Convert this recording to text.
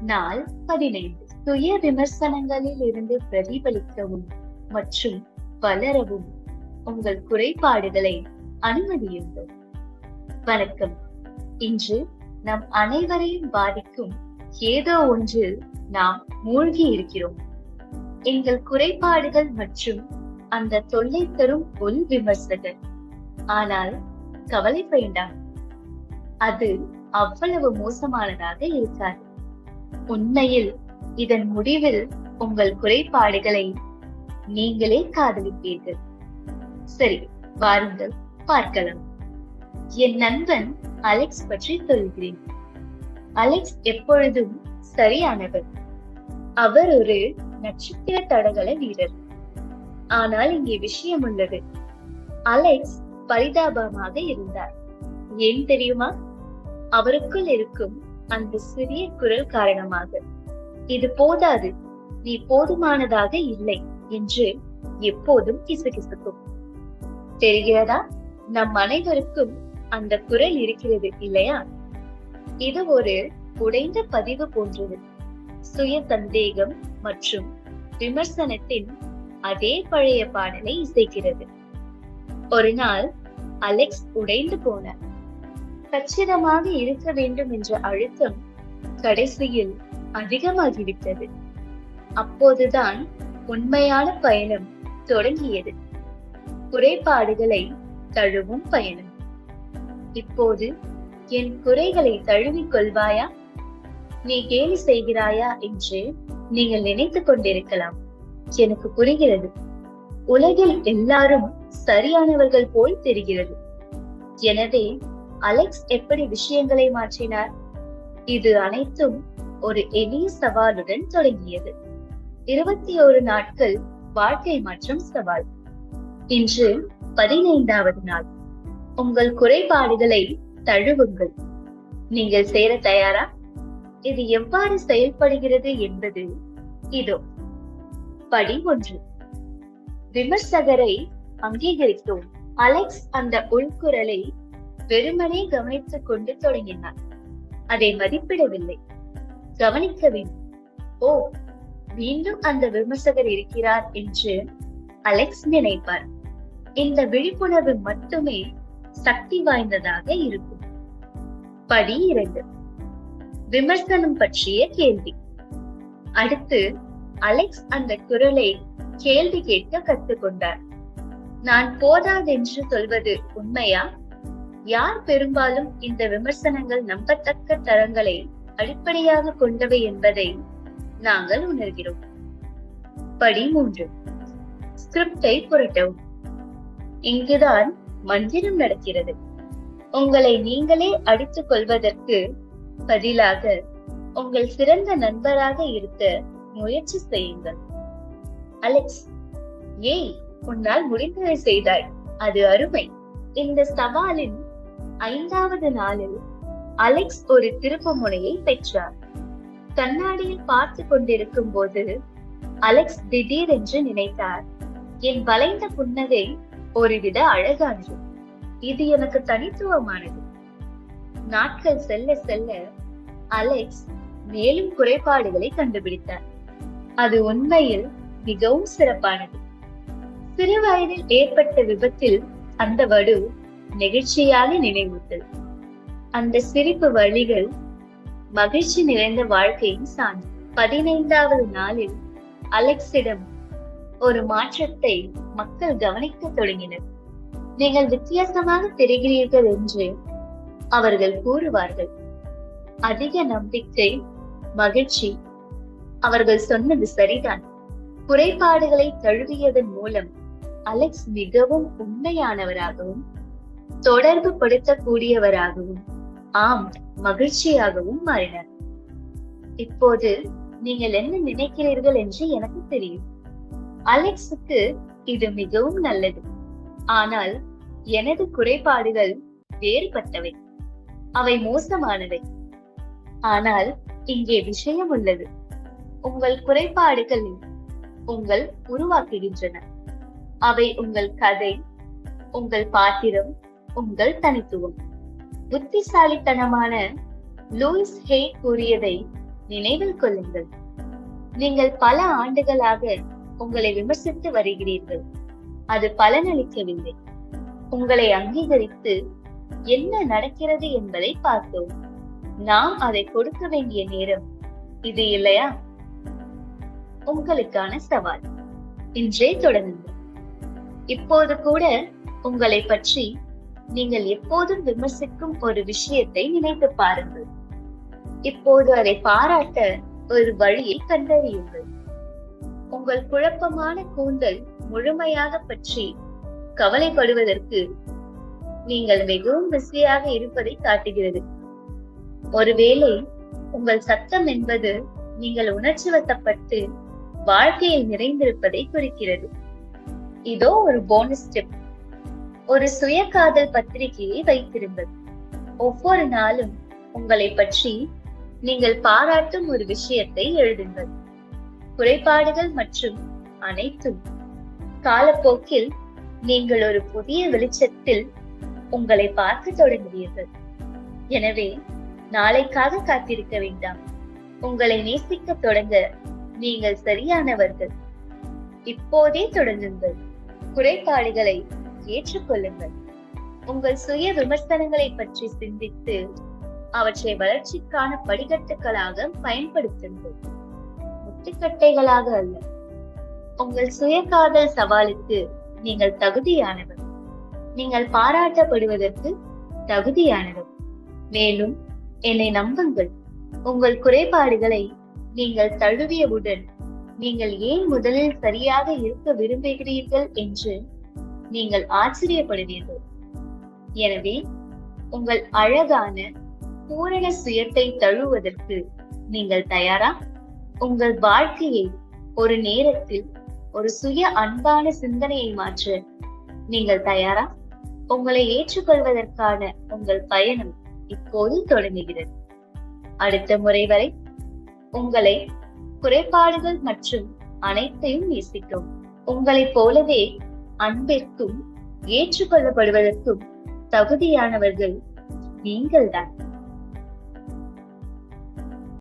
நாள் பதினைந்து. சுய விமர்சனங்களில் இருந்து பிரதிபலிக்கவும் மற்றும் வளரவும். உங்கள் குறைபாடுகளை அனுமதியுங்கள். வணக்கம். இன்று நம் அனைவரையும் பாதிக்கும் ஏதோ ஒன்றில் நாம் மூழ்கி இருக்கிறோம். எங்கள் குறைபாடுகள் மற்றும் அந்த தொல்லை தரும் உள் விமர்சகர். ஆனால் கவலை வேண்டாம். அது அவ்வளவு மோசமானதாக இருக்காது. உண்மையில் இதன் முடிவில் உங்கள் குறைபாடுகளை நீங்களே காதலிப்பீர்கள். சரி வாருங்கள் பார்க்கலாம். என் நண்பன் அலெக்ஸ் பற்றி சொல்கிறேன். அலெக்ஸ் எப்பொழுதும் சரியானவர். அவர் ஒரு நட்சத்திர தடகள வீரர். ஆனால் இங்கே விஷயம் உள்ளது. அலெக்ஸ் பரிதாபமாக இருந்தார். ஏன் தெரியுமா? அவருக்குள் இருக்கும் அந்த சிறிய குரல் காரணமாக இது போதாது நீ போதுமானதாக இல்லை என்று எப்போதும் கிசுகிசுக்கும். தெரிகிறதா? நம் அனைவருக்கும் அந்த குரல் இருக்கிறது இல்லையா? இது ஒரு உடைந்த பதிவு போன்றது. சுய சந்தேகம் மற்றும் விமர்சனத்தின் அதே பழைய பாடலை இசைக்கிறது. ஒரு நாள் அலெக்ஸ் உடைந்து போனார். கச்சிதமாக இருக்க வேண்டும் என்ற அழுத்தம் கடைசியில் அதிகமாகிவிட்டது. அப்போதுதான் உண்மையான பயணம் தொடங்கியது. குறைபாடுகளை தழுவும் பயணம். இப்போது என் குறைகளை தழுவிக் கொள்வாயா? நீ கேலி செய்கிறாயா என்று நீங்கள் நினைத்துக் கொண்டிருக்கலாம். எனக்கு புரிகிறது. உலகில் எல்லாரும் சரியானவர்கள் போல் தெரிகிறது. எனவே அலெக்ஸ் எப்படி விஷயங்களை மாற்றினார்? இது அனைத்தும் ஒரு எளிய சவாலுடன் தொடங்கியது. இருபத்தி ஒரு நாட்கள் வாழ்க்கை மாற்றம் சவால். இன்று பதினைந்தாவது நாள். உங்கள் குறைபாடுகளை தழுவுங்கள். நீங்கள் சேர தயாரா? இது எவ்வாறு செயல்படுகிறது என்பது இதோ. படி ஒன்று விமர்சகரை அங்கீகரித்தோம். அலெக்ஸ் அந்த உள்குரலை வெறுமனே கவனித்துக் கொண்டு தொடங்கினார். அதை மதிப்பிடவில்லை. கவனிக்க வேண்டும். ஓ மீண்டும் அந்த விமர்சகர் இருக்கிறார் என்று அலெக்ஸ் நினைப்பார். இந்த விழிப்புணர்வு மட்டுமே சக்தி வாய்ந்ததாக இருக்கும். படி இரண்டு. விமர்சனம் பற்றிய கேள்வி. அடுத்து அலெக்ஸ் அந்த குரலை கேள்வி கேட்க கற்றுக்கொண்டார். நான் போதாதென்று சொல்வது உண்மையா? யார் பெரும்பாலும் இந்த விமர்சனங்கள் நம்பத்தக்க தரங்களை அடிப்படையாக கொண்டவை என்பதை நாங்கள் உணர்கிறோம். படி மூன்று ஸ்கிரிப்டை புரட்டவும். இங்குதான் மந்திரம் நடக்கிறது. உங்களை நீங்களே அடித்துக் கொள்வதற்கு பதிலாக உங்கள் சிறந்த நண்பராக இருக்க முயற்சி செய்யுங்கள். அலெக்ஸ் ஏய் உன்னால் முடிந்ததை செய்தாய். அது அருமை. இந்த சவாலின் ஐந்தாவது நாளில் அலெக்ஸ் ஒரு திருப்பு முனையை பெற்றார். கண்ணாடியில் பார்த்து கொண்டிருக்கும் போது அலெக்ஸ் திடீரென்று நினைத்தார் என் வளைந்த புன்னகை ஒருவித அழகானது. இது எனக்கு தனித்துவமானது. நாட்கள் செல்ல செல்ல அலெக்ஸ் மேலும் குறைபாடுகளை கண்டுபிடித்தார். அது உண்மையில் மிகவும் சிறப்பானது. சிறு வயதில் ஏற்பட்ட விபத்தில் அந்த வடு நெகிழ்ச்சியாக நினைவூட்டல் அந்த சிரிப்பு வழிகள் மகிழ்ச்சி நிறைந்த வாழ்க்கையின் சான்று. பதினைந்தாவது நாளில் அலெக்ஸிடம் ஒரு மாற்றத்தை மக்கள் கவனிக்க தொடங்கினர். நீங்கள் வித்தியாசமாக தெரிகிறீர்கள் என்று அவர்கள் கூறுவார்கள். அதிக நம்பிக்கை மகிழ்ச்சி அவர்கள் சொன்னது சரிதான். குறைபாடுகளை தழுவியதன் மூலம் அலெக்ஸ் மிகவும் உண்மையானவராகவும் தொடர்பு படுத்தக்கூடியவராகவும் ஆம் மகிழ்ச்சியாகவும் மாறினார். இப்போது நீங்கள் என்ன நினைக்கிறீர்கள் என்று எனக்கு தெரியும். அலெக்ஸுக்கு இது மிகவும் நல்லது. ஆனால் எனது குறைபாடுகள் வேறுபட்டவை. அவை மோசமானவை. ஆனால் இங்கே விஷயம் உள்ளது. உங்கள் குறைபாடுகள் உங்கள் உருவாக்குகின்றன. அவை உங்கள் கதை உங்கள் பாத்திரம் உங்கள் தனித்துவம். புத்திசாலித்தனமான லூயிஸ் ஹே கூறியதை நினைவில் கொள்ளுங்கள். நீங்கள் பல ஆண்டுகளாக உங்களை விமர்சித்து வருகிறீர்கள். அது பலனளிக்கவில்லை. உங்களை அங்கீகரித்து என்ன நடக்கிறது என்பதை பார்த்தோம். நாம் அதை கொடுக்க வேண்டிய நேரம் இது இல்லையா? உங்களுக்கான சவால். இன்றே தொடங்குங்கள். இப்போது கூட உங்களை பற்றி நீங்கள் எப்போதும் விமர்சிக்கும் ஒரு விஷயத்தை நினைத்து பாருங்கள். இப்போது அதை பாராட்ட ஒரு வழியை கண்டறியுங்கள். உங்கள் குழப்பமான கூந்தல் முழுமையாக பற்றி கவலைப்படுவதற்கு நீங்கள் மிகவும் பிஸியாக இருப்பதை காட்டுகிறது. ஒருவேளை உங்கள் சத்தம் என்பது நீங்கள் உணர்ச்சி வசப்பட்டு வாழ்க்கையில் நிறைந்திருப்பதை குறிக்கிறது. இதோ ஒரு போனஸ் ஸ்டெப் ஒரு சுய காதல் பத்திரிகையை வைத்திருங்கள் ஒவ்வொரு நாளும் உங்களை பற்றி நீங்கள் பாராட்டும் ஒரு விஷயத்தை எழுதுங்கள். குறைபாடுகள் மற்றும் அனைத்தும் காலப்போக்கில் நீங்கள் ஒரு புதிய வெளிச்சத்தில் உங்களை பார்க்க தொடங்குவீர்கள் எனவே நாளைக்காக காத்திருக்க வேண்டாம். உங்களை நேசிக்க தொடங்க நீங்கள் சரியானவர்கள். இப்போதே தொடங்குங்கள். குறைபாடுகளை ஏற்றுக்கொள்ளுங்கள். உங்கள் சுய விமர்சனங்களை பற்றி சிந்தித்து அவற்றை வளர்ச்சிக்கான படிக்கட்டுகளாக பயன்படுத்துங்கள். முட்டுக்கட்டைகளாக அல்ல. உங்கள் சுய காதல் சவாலுக்கு நீங்கள் தகுதியானவர். நீங்கள் பாராட்டப்படுவதற்கு தகுதியானவர். மேலும் என்னை நம்புங்கள். உங்கள் குறைபாடுகளை நீங்கள் தழுவியவுடன் நீங்கள் ஏன் முதலில் சரியாக இருக்க விரும்புகிறீர்கள் என்று நீங்கள் ஆச்சரியப்படுவீர்கள். எனவே உங்கள் அழகான பூரண சுயத்தை தழுவதற்கு நீங்கள் தயாரா? உங்கள் வாழ்க்கையை ஒரு நேரத்தில் ஒரு சுய அன்பான சிந்தனையை மாற்ற நீங்கள் தயாரா? உங்களை ஏற்றுக்கொள்வதற்கான உங்கள் பயணம் இப்போது தொடங்குகிறது. அடுத்த முறை வரை உங்களை குறைபாடுகள் மற்றும் அனைத்தையும் நேசிக்கும் உங்களைப் போலவே அன்பிற்கும் ஏற்றுக்கொள்ளப்படுவதற்கும் தகுதியானவர்கள் நீங்கள்தான்.